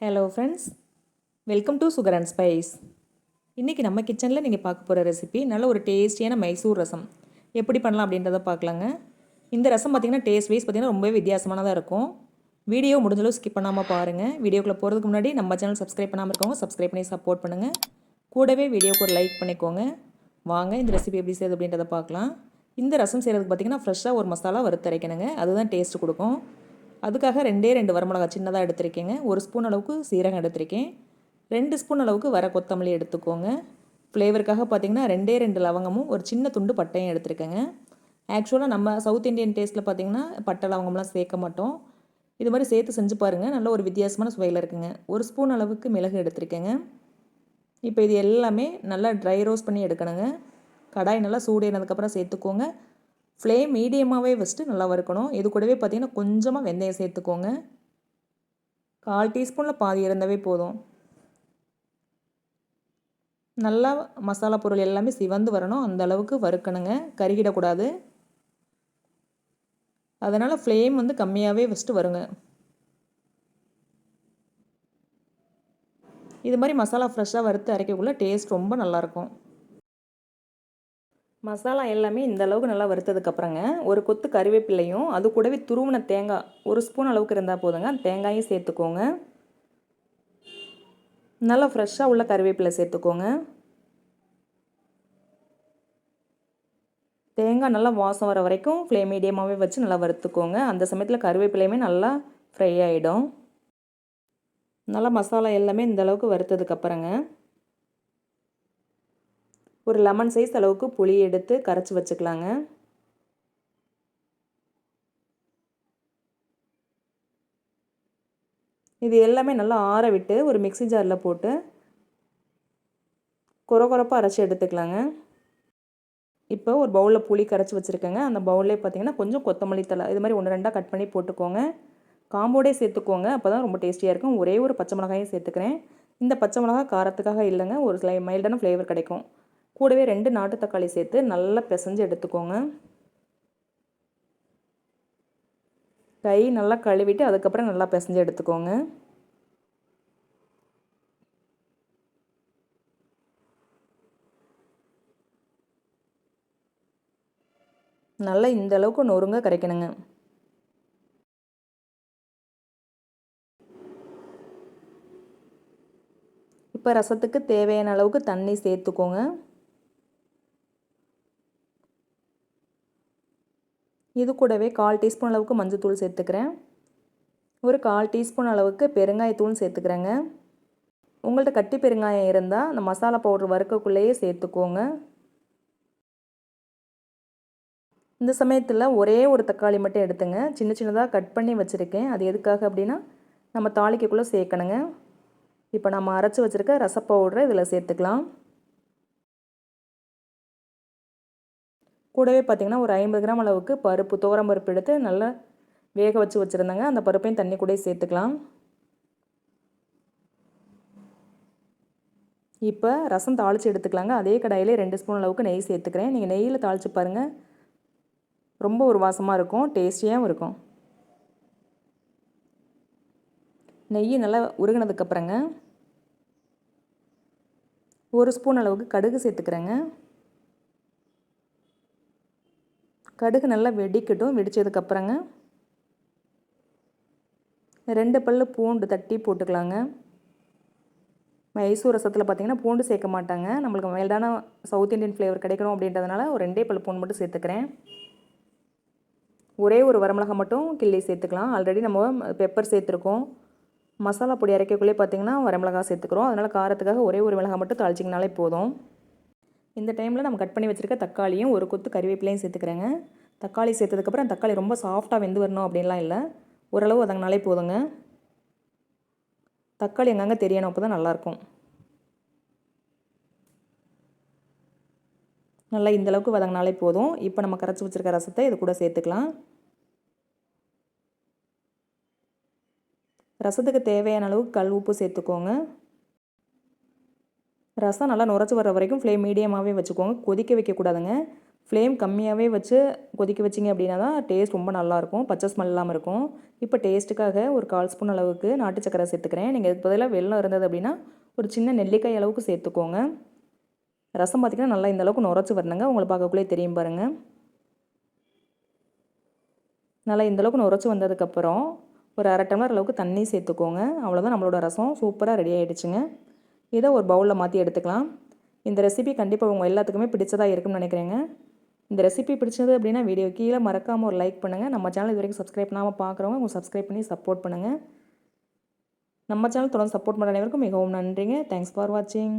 Hello friends welcome to sugar and spice இன்றைக்கி நம்ம கிச்சனில் நீங்கள் பார்க்க போகிற ரெசிபி நல்ல ஒரு டேஸ்டியான மைசூர் ரசம். எப்படி பண்ணலாம் அப்படின்றத பார்க்கலாங்க. இந்த ரசம் பார்த்திங்கன்னா டேஸ்ட் வைஸ் பார்த்திங்கன்னா ரொம்பவே வித்தியாசமானதாக இருக்கும். வீடியோ முடிஞ்சளவு ஸ்கிப் பண்ணாமல் பாருங்கள் வீடியோக்குள்ளே போகிறதுக்கு முன்னாடி நம்ம சேனல் சப்ஸ்கிரைப் பண்ணாமல் இருக்கவங்க சப்ஸ்கிரைப் பண்ணி சப்போர்ட் பண்ணுங்கள் கூடவே வீடியோக்கு ஒரு லைக் பண்ணிக்கோங்க. வாங்க இந்த ரெசிபி எப்படி செய்யுது அப்படின்றத பார்க்கலாம். இந்த ரசம் செய்கிறதுக்கு பார்த்திங்கன்னா ஃப்ரெஷ்ஷாக ஒரு மசாலா வறுத்தரைக்கணுங்க அதுதான் டேஸ்ட் கொடுக்கும். அதுக்காக ரெண்டே ரெண்டு வரமிளகா சின்னதாக எடுத்திருக்கேங்க. ஒரு ஸ்பூன் அளவுக்கு சீரகம் எடுத்திருக்கேன். ரெண்டு ஸ்பூன் அளவுக்கு வர கொத்தமல்லி எடுத்துக்கோங்க. ஃப்ளேவருக்காக பார்த்திங்கன்னா ரெண்டே ரெண்டு லவங்கமும் ஒரு சின்ன துண்டு பட்டையும் எடுத்துருக்கேங்க. ஆக்சுவலாக நம்ம சவுத் இந்தியன் டேஸ்ட்டில் பார்த்திங்கன்னா பட்டை லவங்கம்லாம் சேர்க்க மாட்டோம். இது மாதிரி சேர்த்து செஞ்சு பாருங்கள் நல்ல ஒரு வித்தியாசமான சுவையில் இருக்குங்க. ஒரு ஸ்பூன் அளவுக்கு மிளகு எடுத்திருக்கேங்க. இப்போ இது எல்லாமே நல்லா ட்ரை ரோஸ்ட் பண்ணி எடுக்கணுங்க. கடாய் நல்லா சூடேனதுக்கப்புறம் சேர்த்துக்கோங்க. ஃப்ளேம் மீடியமாகவே வச்சுட்டு நல்லா வறுக்கணும். இது கூடவே பார்த்திங்கன்னா கொஞ்சமாக வெந்தயம் சேர்த்துக்கோங்க. கால் டீஸ்பூனில் பாதி இருந்தாவே போதும். நல்லா மசாலா பொருள் எல்லாமே சிவந்து வரணும். அந்த அளவுக்கு வறுக்கணுங்க. கருகிடக்கூடாது. அதனால் ஃப்ளேம் வந்து கம்மியாகவே வச்சுட்டு வருங்க. இது மாதிரி மசாலா ஃப்ரெஷ்ஷாக வறுத்து அரைக்கக்குள்ளே டேஸ்ட் ரொம்ப நல்லாயிருக்கும் மசாலா எல்லாமே இந்த அளவுக்கு நல்லா வறுத்ததுக்கப்புறங்க ஒரு கொத்து கருவேப்பிலையும் அது கூடவே துருவின தேங்காய் ஒரு ஸ்பூன் அளவுக்கு இருந்தால் போதுங்க தேங்காயும் சேர்த்துக்கோங்க. நல்லா ஃப்ரெஷ்ஷாக உள்ள கருவேப்பிலை சேர்த்துக்கோங்க. தேங்காய் நல்லா வாசம் வர வரைக்கும் ஃப்ளேம் மீடியமாகவே வச்சு நல்லா வறுத்துக்கோங்க. அந்த சமயத்தில் கருவேப்பிலையுமே நல்லா ஃப்ரை ஆகிடும் நல்லா மசாலா எல்லாமே இந்த அளவுக்கு வறுத்ததுக்கப்புறங்க ஒரு லெமன் சைஸ் அளவுக்கு புளி எடுத்து கரைச்சி வச்சுக்கலாங்க. இது எல்லாமே நல்லா ஆற விட்டு ஒரு மிக்சி ஜாரில் போட்டு குறகுறப்பாக அரைச்சி எடுத்துக்கலாங்க. இப்போ ஒரு பவுலில் புளி கரைச்சி வச்சுருக்கேங்க. அந்த பவுல்லே பார்த்தீங்கன்னா கொஞ்சம் கொத்தமல்லி தலை இது மாதிரி ஒன்று ரெண்டாக கட் பண்ணி போட்டுக்கோங்க. காம்போடே சேர்த்துக்கோங்க. அப்போ தான் ரொம்ப டேஸ்டியாக இருக்கும். ஒரே ஒரு பச்சை மிளகாயும் சேர்த்துக்கிறேன். இந்த பச்சை மிளகா காரத்துக்காக இல்லைங்க. ஒரு மைல்டான ஃப்ளேவர் கிடைக்கும். கூடவே ரெண்டு நாட்டு தக்காளி சேர்த்து நல்லா பிசைஞ்சு எடுத்துக்கோங்க. கை நல்லா கழுவிட்டு அதுக்கப்புறம் நல்லா பிசைஞ்சு எடுத்துக்கோங்க. நல்லா இந்த அளவுக்கு நொறுங்க கரைக்கணுங்க. இப்போ ரசத்துக்கு தேவையான அளவுக்கு தண்ணி சேர்த்துக்கோங்க. இது கூடவே கால் டீஸ்பூன் அளவுக்கு மஞ்சத்தூள் சேர்த்துக்கிறேன். ஒரு கால் டீஸ்பூன் அளவுக்கு பெருங்காயத்தூள் சேர்த்துக்கிறேங்க. உங்கள்கிட்ட கட்டி பெருங்காயம் இருந்தால் அந்த மசாலா பவுடர் வறுக்கக்குள்ளேயே சேர்த்துக்கோங்க. இந்த சமயத்தில் ஒரே ஒரு தக்காளி மட்டும் எடுத்துங்க. சின்ன சின்னதாக கட் பண்ணி வச்சுருக்கேன். அது எதுக்காக அப்படின்னா நம்ம தாளிக்கக்குள்ளே சேர்க்கணுங்க. இப்போ நம்ம அரைச்சி வச்சுருக்க ரச பவுடரை இதில் சேர்த்துக்கலாம். கூடவே பார்த்திங்கன்னா ஒரு ஐம்பது கிராம் அளவுக்கு பருப்பு துவரம் பருப்பு எடுத்து நல்லா வேக வச்சு வச்சுருந்தாங்க. அந்த பருப்பையும் தண்ணி கூட சேர்த்துக்கலாம். இப்போ ரசம் தாளித்து எடுத்துக்கலாங்க. அதே கடாயிலே ரெண்டு ஸ்பூன் அளவுக்கு நெய் சேர்த்துக்கிறேன். நீங்கள் நெய்யில் தாளித்து பாருங்கள் ரொம்ப ஒரு வாசமாக இருக்கும். டேஸ்டியாகவும் இருக்கும். நெய் நல்லா உருகினதுக்கப்புறங்க ஒரு ஸ்பூன் அளவுக்கு கடுகு சேர்த்துக்கிறேங்க. கடுகு நல்லா வெடிக்கட்டும். வெடித்ததுக்கப்புறங்க ரெண்டு பல் பூண்டு தட்டி போட்டுக்கலாங்க. மைசூர் ரசத்தில் பார்த்திங்கன்னா பூண்டு சேர்க்க மாட்டாங்க. நம்மளுக்கு மைல்டான சவுத் இண்டியன் ஃப்ளேவர் கிடைக்கணும் அப்படின்றதுனால ஒரு ரெண்டே பல் பூண்டு மட்டும் சேர்த்துக்கிறேன். ஒரே ஒரு வரமிளகா மட்டும் கிள்ளி சேர்த்துக்கலாம். ஆல்ரெடி நம்ம பெப்பர் சேர்த்துருக்கோம். மசாலா பொடி அரைக்கக்குள்ளே பார்த்திங்கன்னா வரமிளகா சேர்த்துக்கிறோம். அதனால் காரத்துக்காக ஒரே ஒரு மிளகா மட்டும் தாளிச்சிங்கனாலே போதும். இந்த டைமில் நம்ம கட் பண்ணி வச்சுருக்க தக்காளியும் ஒரு கொத்து கறிவேப்பிலையும் சேர்த்துக்கிறேங்க. தக்காளி சேர்த்ததுக்கப்புறம் தக்காளி ரொம்ப சாஃப்டாக வெந்து வரணும் அப்படின்லாம் இல்லை. ஓரளவு வதங்கினாலே போதுங்க. தக்காளி எங்கங்கே தெரியணும் அப்போ தான் நல்லாயிருக்கும். நல்லா இந்தளவுக்கு வதங்கினாலே போதும். இப்போ நம்ம கரைச்சி வச்சுருக்க ரசத்தை இது கூட சேர்த்துக்கலாம். ரசத்துக்கு தேவையான அளவுக்கு கல் உப்பு சேர்த்துக்கோங்க. ரசம் நல்லா நுரைச்சி வர வரைக்கும் ஃப்ளேம் மீடியமாகவே வச்சுக்கோங்க. கொதிக்க வைக்கக்கூடாதுங்க. ஃப்ளேம் கம்மியாகவே வச்சு கொதிக்க வச்சிங்க அப்படின்னா தான் டேஸ்ட் ரொம்ப நல்லாயிருக்கும். பச்சை ஸ்மெல் இல்லாமல் இருக்கும். இப்போ டேஸ்ட்டுக்காக ஒரு கால் ஸ்பூன் அளவுக்கு நாட்டு சக்கரை சேர்த்துக்கிறேன். நீங்கள் இதுக்கு பதிலாக வெள்ளம் இருந்தது அப்படின்னா ஒரு சின்ன நெல்லிக்காய் அளவுக்கு சேர்த்துக்கோங்க. ரசம் பார்த்திங்கன்னா நல்லா இந்த அளவுக்கு நுரைச்சி வரணுங்க. உங்களை பார்க்கக்குள்ளே தெரியும் பாருங்கள் நல்லா இந்தளவுக்கு நுரைச்சி வந்ததுக்கப்புறம் ஒரு அரை டம்ளர் அளவுக்கு தண்ணி சேர்த்துக்கோங்க. அவ்வளோதான் நம்மளோட ரசம் சூப்பராக ரெடி ஆகிடுச்சுங்க இதை ஒரு பவுலில் மாற்றி எடுத்துக்கலாம். இந்த ரெசிபி கண்டிப்பாக உங்கள் எல்லாத்துக்குமே பிடிச்சதாக இருக்கும்னு நினைக்கிறேங்க. இந்த ரெசிபி பிடிச்சது அப்படின்னா வீடியோ கீழே மறக்காமல் ஒரு லைக் பண்ணுங்கள் நம்ம சேனல் இது வரைக்கும் சப்ஸ்கிரைப் பண்ணாமல் பார்க்குறவங்க உங்கள் சப்ஸ்கிரைப் பண்ணி சப்போர்ட் பண்ணுங்கள் நம்ம சேனல் தொடர்ந்து சப்போர்ட் பண்ணுற அனைவருக்கும் மிகவும் நன்றிங்க. தேங்க்ஸ் ஃபார் வாட்சிங்